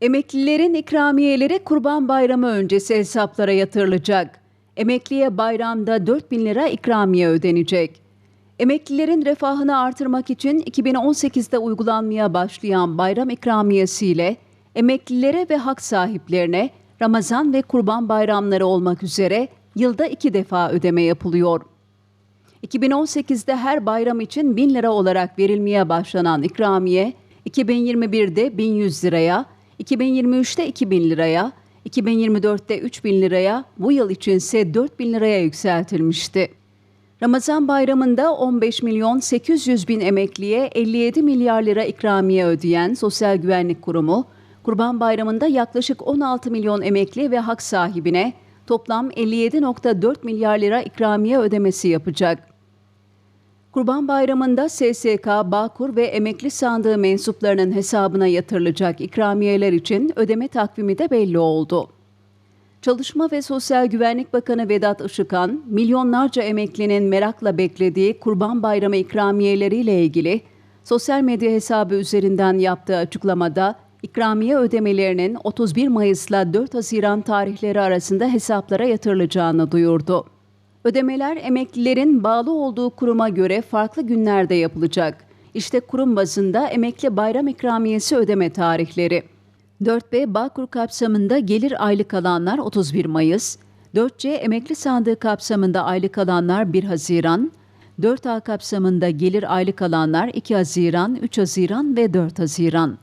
Emeklilerin ikramiyeleri Kurban Bayramı öncesi hesaplara yatırılacak. Emekliye bayramda 4 bin lira ikramiye ödenecek. Emeklilerin refahını artırmak için 2018'de uygulanmaya başlayan bayram ikramiyesiyle emeklilere ve hak sahiplerine Ramazan ve Kurban bayramları olmak üzere yılda iki defa ödeme yapılıyor. 2018'de her bayram için 1000 lira olarak verilmeye başlanan ikramiye 2021'de 1100 liraya, 2023'te 2000 liraya, 2024'te 3000 liraya, bu yıl içinse 4000 liraya yükseltilmişti. Ramazan bayramında 15 milyon 800 bin emekliye 57 milyar lira ikramiye ödeyen Sosyal Güvenlik Kurumu, Kurban Bayramı'nda yaklaşık 16 milyon emekli ve hak sahibine toplam 57.4 milyar lira ikramiye ödemesi yapacak. Kurban Bayramı'nda SSK, Bağkur ve emekli sandığı mensuplarının hesabına yatırılacak ikramiyeler için ödeme takvimi de belli oldu. Çalışma ve Sosyal Güvenlik Bakanı Vedat Işıkhan, milyonlarca emeklinin merakla beklediği Kurban Bayramı ikramiyeleriyle ilgili sosyal medya hesabı üzerinden yaptığı açıklamada ikramiye ödemelerinin 31 Mayıs'la 4 Haziran tarihleri arasında hesaplara yatırılacağını duyurdu. Ödemeler emeklilerin bağlı olduğu kuruma göre farklı günlerde yapılacak. İşte kurum bazında emekli bayram ikramiyesi ödeme tarihleri. 4B Bağkur kapsamında gelir aylık alanlar 31 Mayıs, 4C emekli sandığı kapsamında aylık alanlar 1 Haziran, 4A kapsamında gelir aylık alanlar 2 Haziran, 3 Haziran ve 4 Haziran.